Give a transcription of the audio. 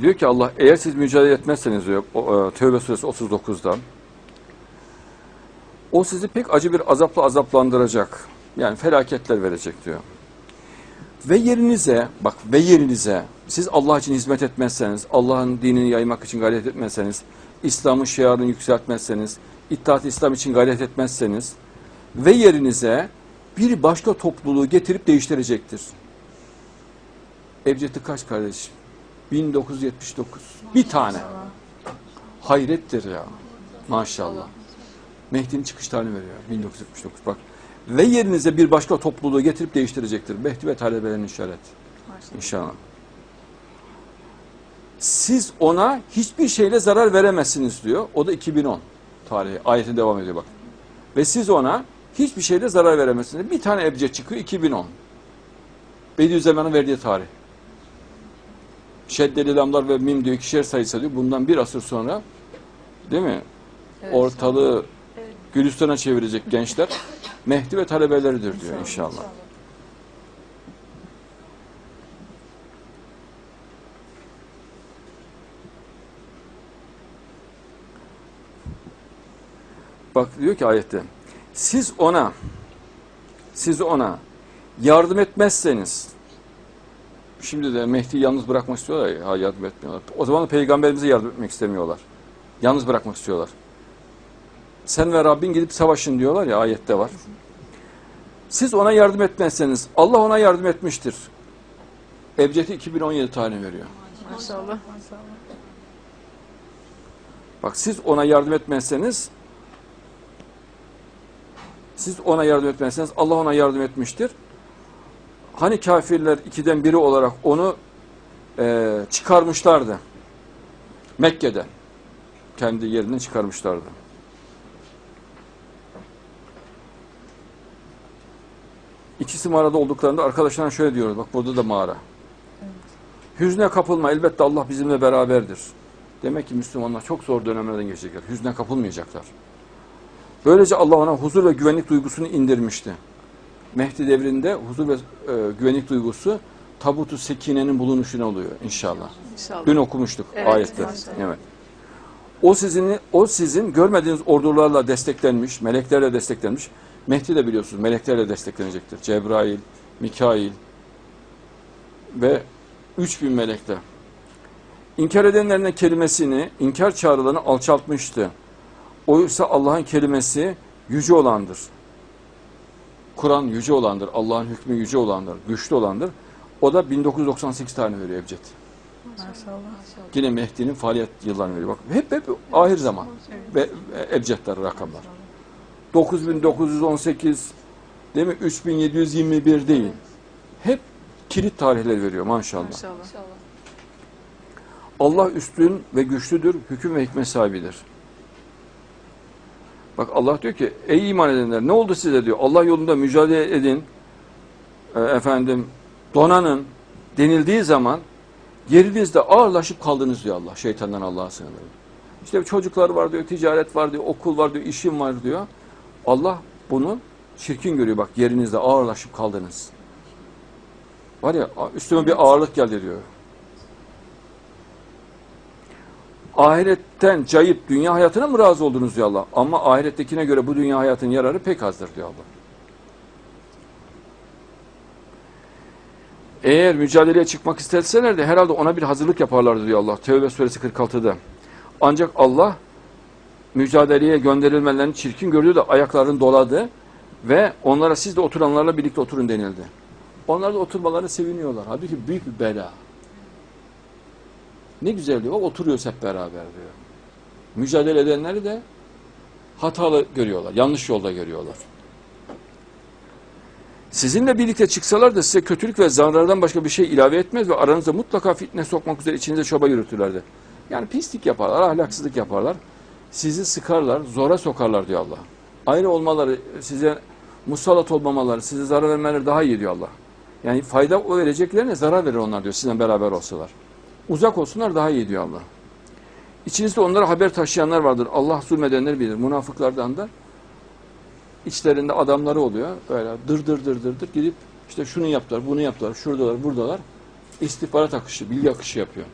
diyor ki Allah eğer siz mücadele etmezseniz diyor e, Tevbe suresi 39'da o sizi pek acı bir azapla azaplandıracak. Yani felaketler verecek diyor. Ve yerinize bak ve yerinize siz Allah için hizmet etmezseniz, Allah'ın dinini yaymak için gayret etmezseniz, İslam'ın şiarını yükseltmezseniz, İttihat İslam için gayret etmezseniz ve yerinize bir başka topluluğu getirip değiştirecektir. Ebced'i kaç kardeşim? 1979. Bir tane. Hayrettir ya. Maşallah. Mehdi'nin çıkış tarihini veriyor. 1979. Bak. Ve yerinize bir başka topluluğu getirip değiştirecektir. Mehdi ve talebelerin işaret. İnşallah. Siz ona hiçbir şeyle zarar veremezsiniz diyor. O da 2010 tarihi. Ayetin devam ediyor bak. Ve siz ona hiçbir şeyle zarar veremezsiniz. Bir tane ebced çıkıyor 2010. Bediüzzaman'ın verdiği tarih. Şeddeli lamlar ve mim diyor ikişer sayısı diyor. Bundan bir asır sonra değil mi? Ortalığı Gülistan'a çevirecek gençler Mehdi ve talebeleridir diyor inşallah. Bak diyor ki ayette siz ona siz ona yardım etmezseniz şimdi de Mehdi'yi yalnız bırakmak istiyorlar ya yardım etmiyorlar. O zaman da peygamberimize yardım etmek istemiyorlar. Yalnız bırakmak istiyorlar. Sen ve Rabbin gidip savaşın diyorlar ya ayette var. Siz ona yardım etmezseniz Allah ona yardım etmiştir. Ebced'i 2017 tane veriyor. Maşallah. Bak siz ona yardım etmezseniz siz ona yardım etmezseniz Allah ona yardım etmiştir. Hani kafirler ikiden biri olarak onu e, çıkarmışlardı. Mekke'de. Kendi yerinden çıkarmışlardı. İkisi mağarada olduklarında arkadaşlarına şöyle diyoruz. Bak burada da mağara. Hüzne kapılma. Elbette Allah bizimle beraberdir. Demek ki Müslümanlar çok zor dönemlerden geçecekler. Hüzne kapılmayacaklar. Böylece Allah ona huzur ve güvenlik duygusunu indirmişti. Mehdi devrinde huzur ve e, güvenlik duygusu tabutu sekinenin bulunuşuna oluyor inşallah. İnşallah. Dün okumuştuk Evet, ayette. maşallah. Evet. O sizin o sizin görmediğiniz ordularla desteklenmiş, meleklerle desteklenmiş. Mehdi de biliyorsunuz meleklerle desteklenecektir. Cebrail, Mikail ve 3000 melekle. İnkar edenlerin kelimesini, inkar çağrılarını alçaltmıştı. Oysa Allah'ın kelimesi yüce olandır. Kur'an yüce olandır. Allah'ın hükmü yüce olandır. Güçlü olandır. O da 1998 tane veriyor Ebced. Maşallah. Yine Mehdi'nin faaliyet yıllarını veriyor. Bak hep hep ahir zaman ve ebcedler rakamlar. 9918 değil mi? 3721 değil. Hep kilit tarihler veriyor maşallah. Maşallah. Allah üstün ve güçlüdür, hüküm ve hikmet sahibidir. Bak Allah diyor ki ey iman edenler ne oldu size diyor. Allah yolunda mücadele edin. E, efendim donanın denildiği zaman yerinizde ağırlaşıp kaldınız diyor Allah. Şeytandan Allah'a sığınırım. İşte çocuklar var diyor, ticaret var diyor, okul var diyor, işim var diyor. Allah bunu çirkin görüyor bak yerinizde ağırlaşıp kaldınız. Var ya üstüme bir ağırlık geldi diyor. Ahiretten cayıp dünya hayatına mı razı oldunuz diyor Allah. Ama ahirettekine göre bu dünya hayatının yararı pek azdır diyor Allah. Eğer mücadeleye çıkmak isteseler de herhalde ona bir hazırlık yaparlardı diyor Allah. Tevbe suresi 46'da. Ancak Allah mücadeleye gönderilmelerini çirkin gördü de ayaklarını doladı ve onlara siz de oturanlarla birlikte oturun denildi. Onlar da oturmalarını seviniyorlar. Halbuki büyük bir bela. Ne güzel diyor. Oturuyoruz hep beraber diyor. Mücadele edenleri de hatalı görüyorlar. Yanlış yolda görüyorlar. Sizinle birlikte çıksalar da size kötülük ve zarardan başka bir şey ilave etmez ve aranıza mutlaka fitne sokmak üzere içinize çaba yürütürlerdi. Yani pislik yaparlar, ahlaksızlık yaparlar. Sizi sıkarlar, zora sokarlar diyor Allah. Ayrı olmaları, size musallat olmamaları, size zarar vermeleri daha iyi diyor Allah. Yani fayda o vereceklerine zarar verir onlar diyor sizinle beraber olsalar. Uzak olsunlar daha iyi diyor Allah. İçinizde onlara haber taşıyanlar vardır. Allah zulmedenleri bilir. Münafıklardan da içlerinde adamları oluyor. Böyle dır dır dır dır dır gidip işte şunu yaptılar, bunu yaptılar, şuradalar, buradalar. İstihbarat akışı, bilgi akışı yapıyor.